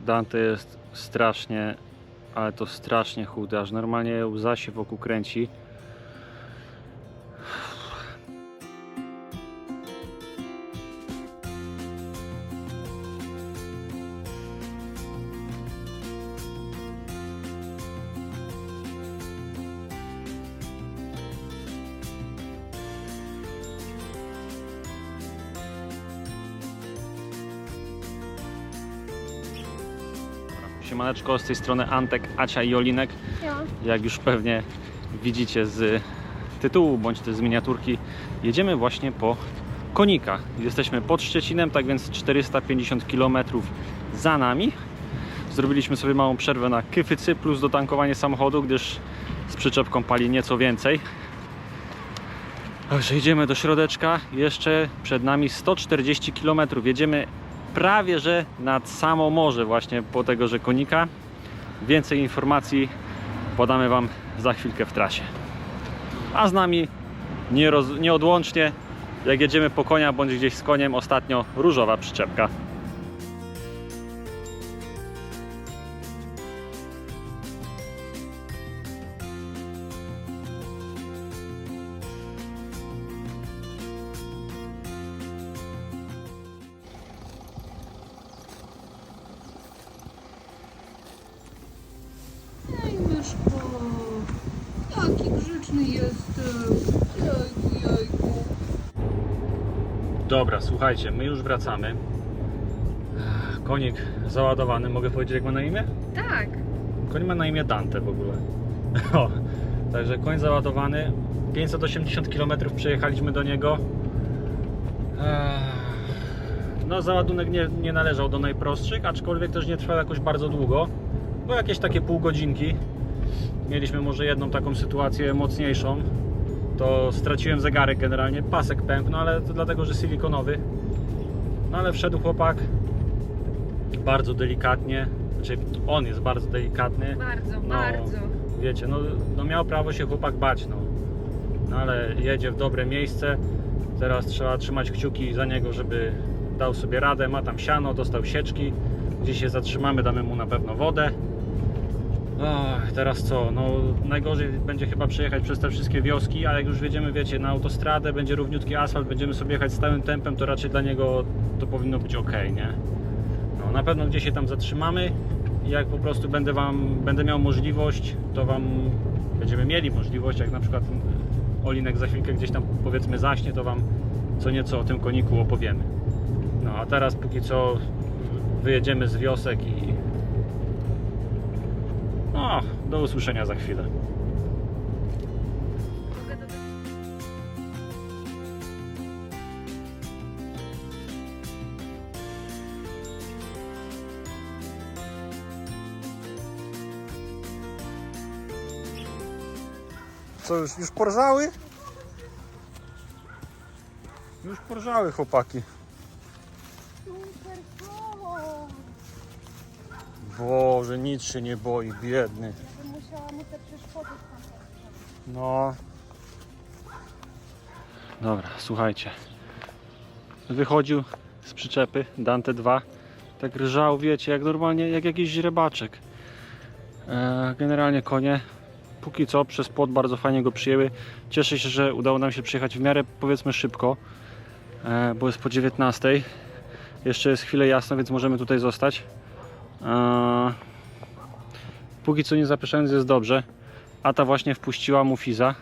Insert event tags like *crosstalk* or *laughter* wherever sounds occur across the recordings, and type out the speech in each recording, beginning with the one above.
Dante jest strasznie, ale to strasznie chudy, aż normalnie łza się wokół kręci. Siemaneczko, z tej strony Antek, Acia i Olinek. Ja. Jak już pewnie widzicie z tytułu bądź też z miniaturki, jedziemy właśnie po konika. Jesteśmy pod Szczecinem, tak więc 450 km za nami. Zrobiliśmy sobie małą przerwę na kyfycy plus dotankowanie samochodu, gdyż z przyczepką pali nieco więcej. Także idziemy do środeczka. Jeszcze przed nami 140 km. Jedziemy prawie że nad samo morze właśnie po tego, że konika. Więcej informacji podamy Wam za chwilkę w trasie. A z nami nieodłącznie, jak jedziemy po konia bądź gdzieś z koniem, ostatnio różowa przyczepka. Jaki grzeczny jesteś. Jajku, jajku. Dobra, słuchajcie, my już wracamy. Konik załadowany, mogę powiedzieć jak ma na imię? Tak. Koń ma na imię Dante w ogóle. *laughs* O, także koń załadowany. 580 km przejechaliśmy do niego. No, załadunek nie, nie należał do najprostszych, aczkolwiek też nie trwał jakoś bardzo długo. Bo jakieś takie pół godzinki. Mieliśmy może jedną taką sytuację mocniejszą. To straciłem zegarek generalnie, pasek pękł, no ale to dlatego, że silikonowy. No ale wszedł chłopak bardzo delikatnie. Znaczy, on jest bardzo delikatny Bardzo, No. bardzo. wiecie, no, no miał prawo się chłopak bać, no. no ale jedzie w dobre miejsce. Teraz trzeba trzymać kciuki za niego, żeby dał sobie radę. Ma tam siano, dostał sieczki. Gdzieś się zatrzymamy, damy mu na pewno wodę. Ach, teraz co? No najgorzej będzie chyba przejechać przez te wszystkie wioski, ale jak już wjedziemy, wiecie, na autostradę, będzie równiutki asfalt, będziemy sobie jechać stałym tempem, to raczej dla niego to powinno być ok, nie? No, na pewno gdzieś się tam zatrzymamy jak po prostu będę wam, będę miał możliwość, to wam będziemy mieli możliwość, jak na przykład Olinek za chwilkę gdzieś tam powiedzmy zaśnie, to wam co nieco o tym koniku opowiemy. No a teraz póki co wyjedziemy z wiosek i do usłyszenia za chwilę. Co, już, już porżały? Już porżały chłopaki. Super słowo. Boże, nic się nie boi, biedny. No. Dobra, słuchajcie. Wychodził z przyczepy Dante 2. Tak rżał, wiecie, jak normalnie, jak jakiś źrebaczek. E, generalnie konie póki co przez płot bardzo fajnie go przyjęły. Cieszę się, że udało nam się przyjechać w miarę powiedzmy szybko, e, bo jest po 19. Jeszcze jest chwilę jasno, więc możemy tutaj zostać. Póki co nie zapeszając jest dobrze. Ata właśnie wpuściła mu Fiza.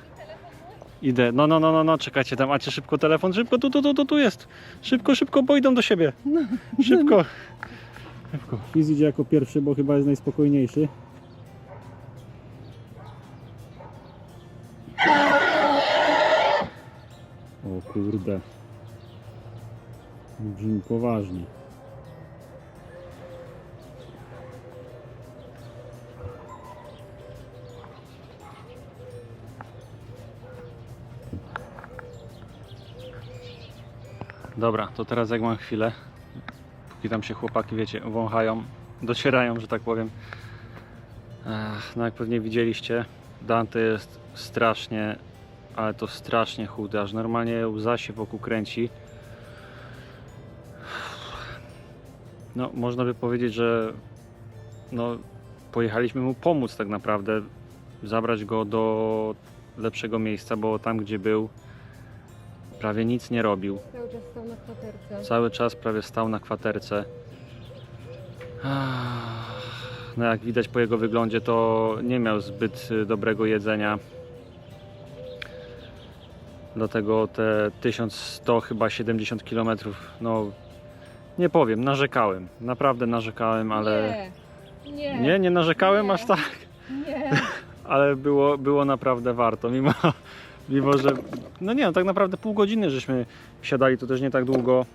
Idę. No, no, no, no, no, czekajcie tam. Acie szybko telefon. Szybko, tu, tu, tu, tu, tu jest. Szybko, szybko, bo idą do siebie. Szybko. Szybko. Fiz idzie jako pierwszy, bo chyba jest najspokojniejszy. O kurde. Brzmi poważnie. Dobra, to teraz jak mam chwilę, póki tam się chłopaki, wiecie, wąchają, docierają, że tak powiem. No jak pewnie widzieliście, Dante jest strasznie, ale to strasznie chudy, aż normalnie łza się wokół kręci. no, można by powiedzieć, że no, pojechaliśmy mu pomóc tak naprawdę, zabrać go do lepszego miejsca, bo tam gdzie był prawie nic nie robił. Cały czas stał na kwaterce. Cały czas prawie stał na kwaterce. No jak widać po jego wyglądzie, to nie miał zbyt y, dobrego jedzenia. Dlatego te 1100 chyba 70 km, no nie powiem, narzekałem. Naprawdę narzekałem, ale Nie, nie, nie, nie narzekałem Nie. aż tak, nie. *laughs* ale było, było naprawdę warto, mimo, mimo że no nie, no tak naprawdę pół godziny żeśmy siadali, to też nie tak długo.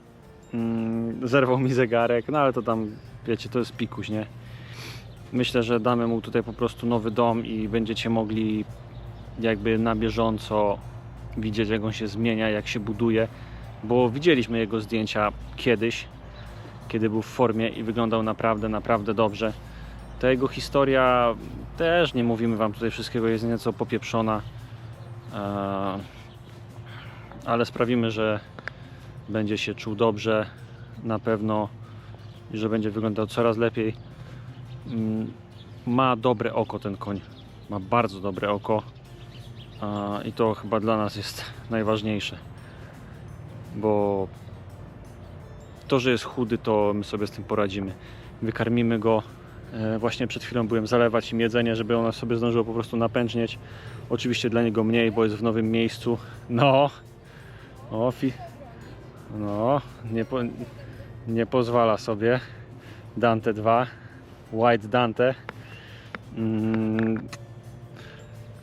Mm, zerwał mi zegarek, no ale to tam, wiecie, to jest pikuś, nie? Myślę, że damy mu tutaj po prostu nowy dom i będziecie mogli jakby na bieżąco widzieć, jak on się zmienia, jak się buduje, bo widzieliśmy jego zdjęcia kiedyś, kiedy był w formie i wyglądał naprawdę, naprawdę dobrze. Ta jego historia też nie mówimy Wam tutaj wszystkiego, jest nieco popieprzona, ale sprawimy, że będzie się czuł dobrze na pewno i że będzie wyglądał coraz lepiej. Mm, Ma dobre oko ten koń, ma bardzo dobre oko a, i to chyba dla nas jest *laughs* najważniejsze, bo to, że jest chudy, to my sobie z tym poradzimy. Wykarmimy go. E, Właśnie przed chwilą byłem zalewać im jedzenie, żeby ono sobie zdążyło po prostu napęcznieć. Oczywiście dla niego mniej, bo jest w nowym miejscu. No, o, fi... no, nie, po... nie pozwala sobie. Dante 2, White Dante. Mm.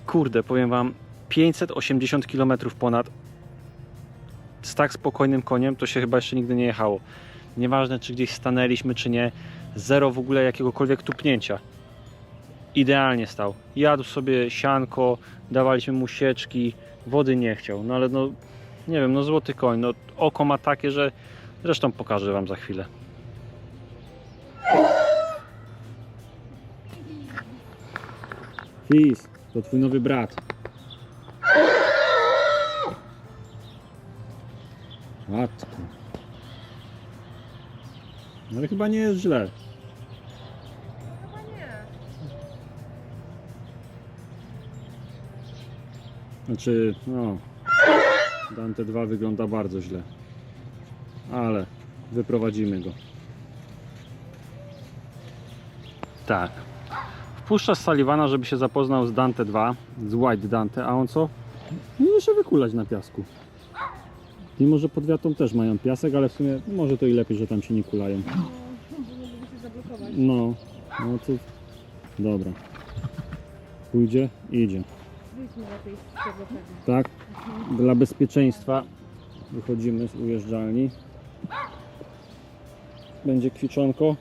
Kurde, powiem Wam, 580 km ponad z tak spokojnym koniem to się chyba jeszcze nigdy nie jechało. Nieważne czy gdzieś stanęliśmy czy nie, zero w ogóle jakiegokolwiek tupnięcia. Idealnie stał. Jadł sobie sianko, dawaliśmy mu sieczki, wody nie chciał. No ale no, nie wiem, no złoty koń, no oko ma takie, że zresztą pokażę Wam za chwilę. Fis, to twój nowy brat. Matko. No ale chyba nie jest źle. Chyba nie. Znaczy, no. Dante 2 wygląda bardzo źle. Ale wyprowadzimy go. Tak. Wpuszczasz Sullivana, żeby się zapoznał z Dante 2, z White Dante, a on co? Nie się wykulać na piasku. Mimo, że pod wiatą też mają piasek, ale w sumie może to i lepiej, że tam się nie kulają. No, zablokować. No, no to... Dobra. Pójdzie? Idzie. Wyjdźmy z tego. Tak? Dla bezpieczeństwa wychodzimy z ujeżdżalni. Będzie kwiczonko.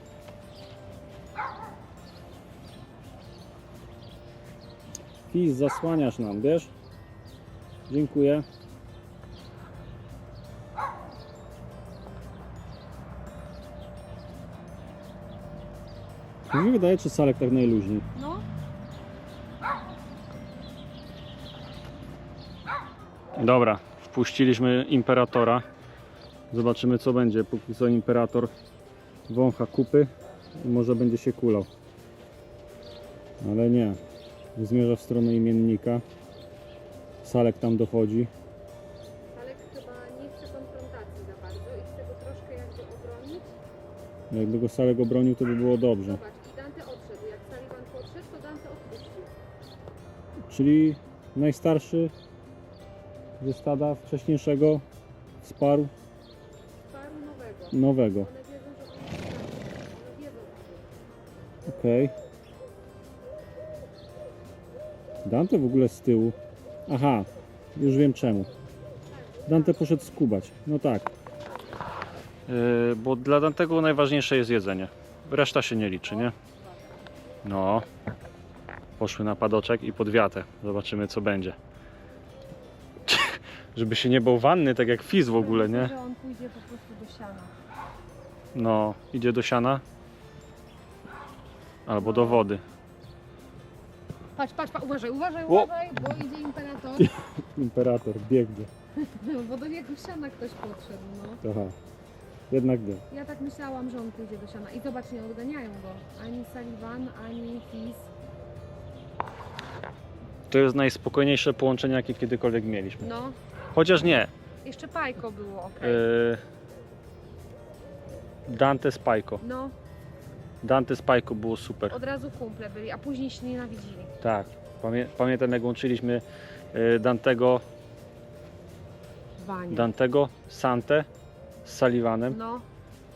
Fis, zasłaniasz nam, wiesz? Dziękuję. Mi się wydaje, czy salek tak najluźniej. No, Dobra, wpuściliśmy imperatora. Zobaczymy co będzie. Póki co imperator wącha kupy i może będzie się kulał. Ale nie. Zmierza w stronę imiennika. Salek tam dochodzi. Jakby go Salek obronił, to by było dobrze. Czyli najstarszy ze stada wcześniejszego wsparł Paru nowego. nowego. One. Dante w ogóle z tyłu. Aha, już wiem czemu. Dante poszedł skubać. No tak. Yy, bo dla Dantego najważniejsze jest jedzenie. Reszta się nie liczy, nie? No. Poszły na padoczek i pod wiatę. Zobaczymy co będzie. *laughs* Żeby się nie bał wanny, tak jak Fizz w ogóle, nie? Że on pójdzie po prostu do siana. No, idzie do siana. Albo do wody. Patrz, patrz, patrz, uważaj, uważaj, uważaj, bo idzie imperator. *laughs* Imperator biegnie. *laughs* No, bo do niego siana ktoś podszedł, no. Aha. Jednak był. Ja tak myślałam, że on pójdzie do siana. I zobacz, nie odganiają go. Ani Sullivan, ani Fizz. To jest najspokojniejsze połączenie, jakie kiedykolwiek mieliśmy. No, Chociaż nie. jeszcze Pajko było, ok. Yy, Dante Spajko. No, Dante Spajko było super. od razu kumple byli, a później się nienawidzili. Tak. Pamię pamiętam jak łączyliśmy yy, Dantego, Banie. Dantego, Santę z Sullivanem. No,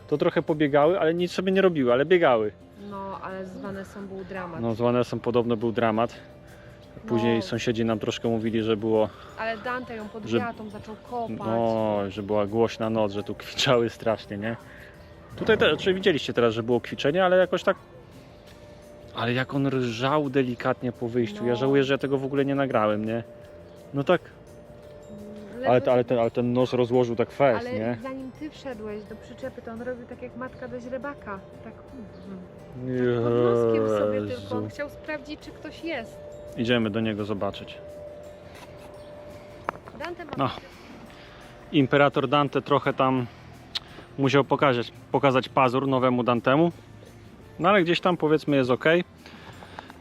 To trochę pobiegały, ale nic sobie nie robiły, ale biegały. no, ale z Vanessą był dramat. No z Vanessą podobno był dramat. Później No. sąsiedzi nam troszkę mówili, że było, Ale Dante ją pod Że- wiatą zaczął kopać. no, że była głośna noc, że tu kwiczały strasznie, nie? Tutaj też, czy widzieliście teraz, że było kwiczenie, ale jakoś tak... Ale jak on rżał delikatnie po wyjściu. Ja No. żałuję, że ja tego w ogóle nie nagrałem, nie? No tak, ale, ale, ten, ale ten nos rozłożył tak fest, ale nie? zanim ty wszedłeś do przyczepy, to on robił tak jak matka do źrebaka. Tak, mm, pod noskiem sobie tylko. On Jezu. chciał sprawdzić, czy ktoś jest. Idziemy do niego zobaczyć. Dante ma No. Imperator Dante trochę tam musiał pokazać, pokazać pazur nowemu Dantemu. No ale gdzieś tam powiedzmy jest ok.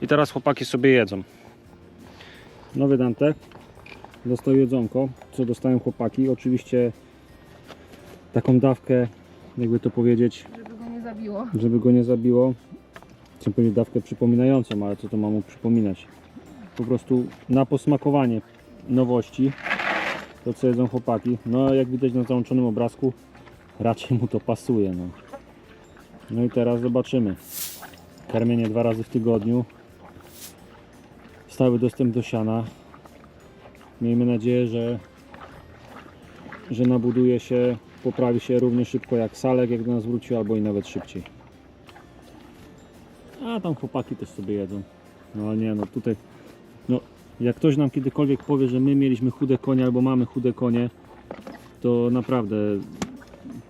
I teraz chłopaki sobie jedzą. Nowy Dante dostał jedzonko, co dostają chłopaki. Oczywiście taką dawkę, jakby to powiedzieć, żeby go nie zabiło. żeby go nie zabiło. Chcę powiedzieć dawkę przypominającą, ale co to ma mu przypominać? Po prostu na posmakowanie nowości, to co jedzą chłopaki. No jak widać na załączonym obrazku, raczej mu to pasuje. No, no i teraz zobaczymy. Karmienie dwa razy w tygodniu. Stały dostęp do siana. Miejmy nadzieję, że, że nabuduje się, poprawi się równie szybko jak Salek, jak do nas wrócił, albo i nawet szybciej. A tam chłopaki też sobie jedzą. No ale nie, no tutaj, no jak ktoś nam kiedykolwiek powie, że my mieliśmy chude konie albo mamy chude konie, to naprawdę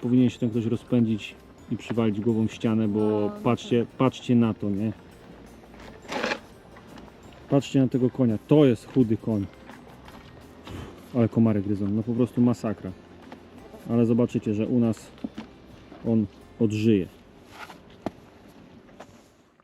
powinien się ten ktoś rozpędzić i przywalić głową w ścianę, bo No, no patrzcie, patrzcie na to, nie? Patrzcie na tego konia, to jest chudy koń. Ale komary gryzą, no po prostu masakra. Ale zobaczycie, że u nas on odżyje.